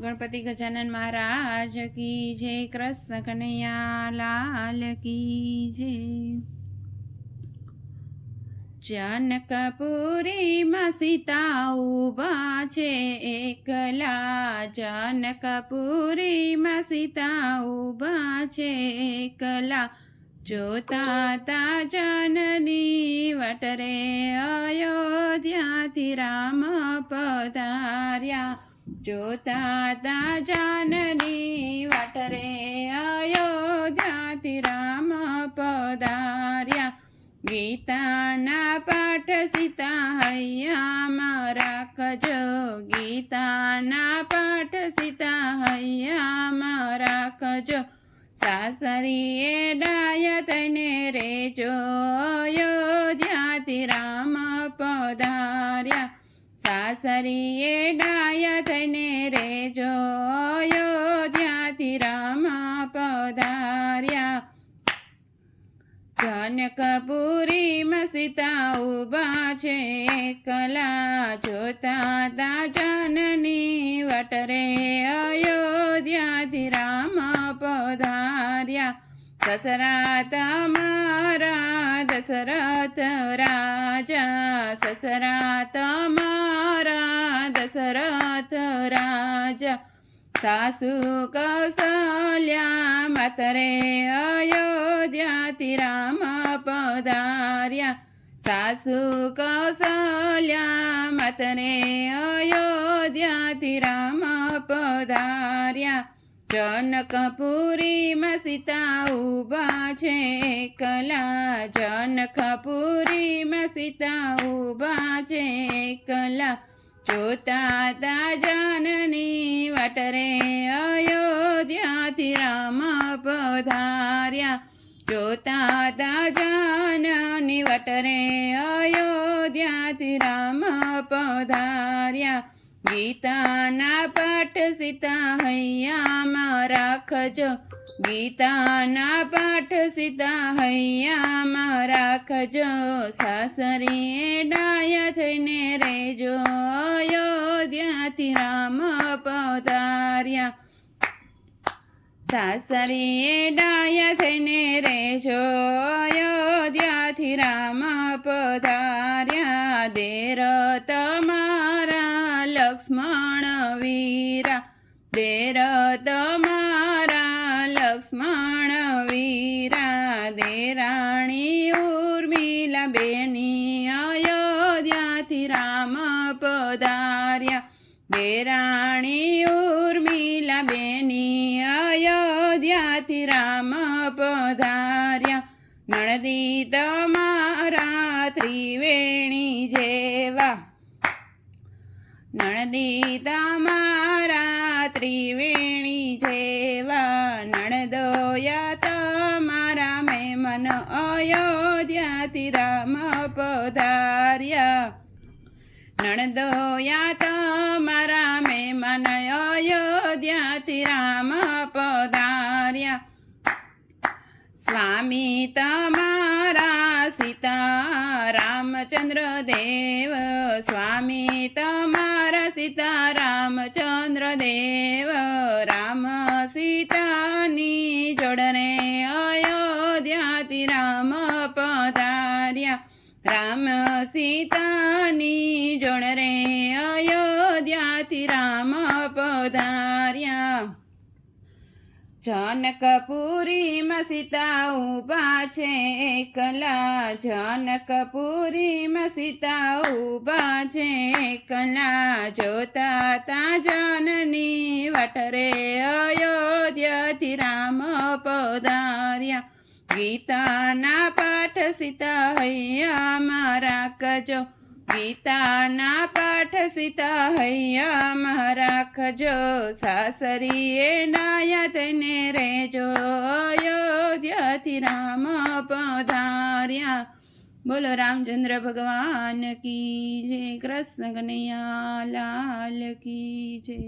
ગણપતિ ગજાનન મહારાજ કી જય કૃષ્ણ કનૈયા લાલ કી જય. જનકપુરીમાં સીતા ઊભા છે એકલા. જનકપુરીમાં સીતા ઊભા છે એકલા. જોતા તા જાનની વટરે અયોધ્યાથી રામ પધાર્યા. જોતા તા જાનની વટરે અયોધ્યાથી રામ પધાર્યા. ગીતાના પાઠ સીતા હૈયામાં રાખજો. ગીતાના પાઠ સીતા હૈયામાં રાખજો. સાસરીએ ડાય તને રેજો. અયોધ્યાથી રામ પધાર્યા. સાસરીએ ડાય થઈને રેજો અયોધ્યાથી રામ પધાર્યા. જનકપુરીમાં સીતા ઊભા છે, કલા જોતા તા જાનની વટરે પધાર્યા મારા દશરથ રાજા સસરાત મારા દશરથ રાજા સાસુ કૌશલ્યા માતરે અયોધ્યાથી રામ પધાર્યા સાસુ કૌશલ્યા માતરે અયોધ્યાથી રામ પધાર્યા જનકપુરીમાં સીતા ઊભા છે, કલા જનકપુરીમાં સીતા ઊભા છે, કલા જોતા તા જાનની વટરે અયોધ્યાથી રામ પધાર્યા. જોતા તા જાનની વટરે અયોધ્યાથી રામ પધાર્યા. ગીતાના પાઠ સીતા હૈયામાં રાખજો ગીતાના પાઠ સીતા હૈયામાં રાખજો સાસરીએ ડાયા થઈને રેજો. અયોધ્યાથી રામ પધાર્યા. સાસરીએ ડાયા થઈને રેજો. અયોધ્યાથી રામ પધાર્યા. દેર તમારા લક્ષ્મણ વીરા દેર તમારા લક્ષ્મણ વીરા, દેરાણી ઉર્મિલા બેની અયોધ્યાથી રામ પધાર્યા. દેરાણી ઉર્મિલા બેની અયોધ્યાથી રામ પધાર્યા. નણદી તમારા ત્રિવેણી જેવા નણદી તમારા ત્રિવેણી જેવા નણદોયા તમારા મેમન અયોધ્યાથી રામ પધાર્યા. નણદોયા તમારા મેમન અયોધ્યાથી રામ પધાર્યા. સ્વામી તમારા સીતા રામચંદ્ર દેવ સ્વામી તમારા સીતા રામચંદ્ર દેવ રામ સીતાની જોડને અયોધ્યાથી રામ પધાર્યા. રામ સીતાની જોડરે અયોધ્યાથી રામ પધાર્યા. જનકપુરીમાં સીતા ઊભા છે એકલા. જનકપુરીમાં સીતા ઊભા છે એકલા. જોતા તા જનની વટરે અયોધ્યાથી રામ પધાર્યા. ગીતાના પાઠ સીતા હૈયા મારા રાખજો ગીતાના પાઠ સીતા હૈયામાં રાખજો સાસરીએ ડાયા તેને રેજો અયોધ્યાથી રામ પધાર્યા. બોલો રામચંદ્ર ભગવાન કી જય, કૃષ્ણ કનૈયા લાલ કી જય.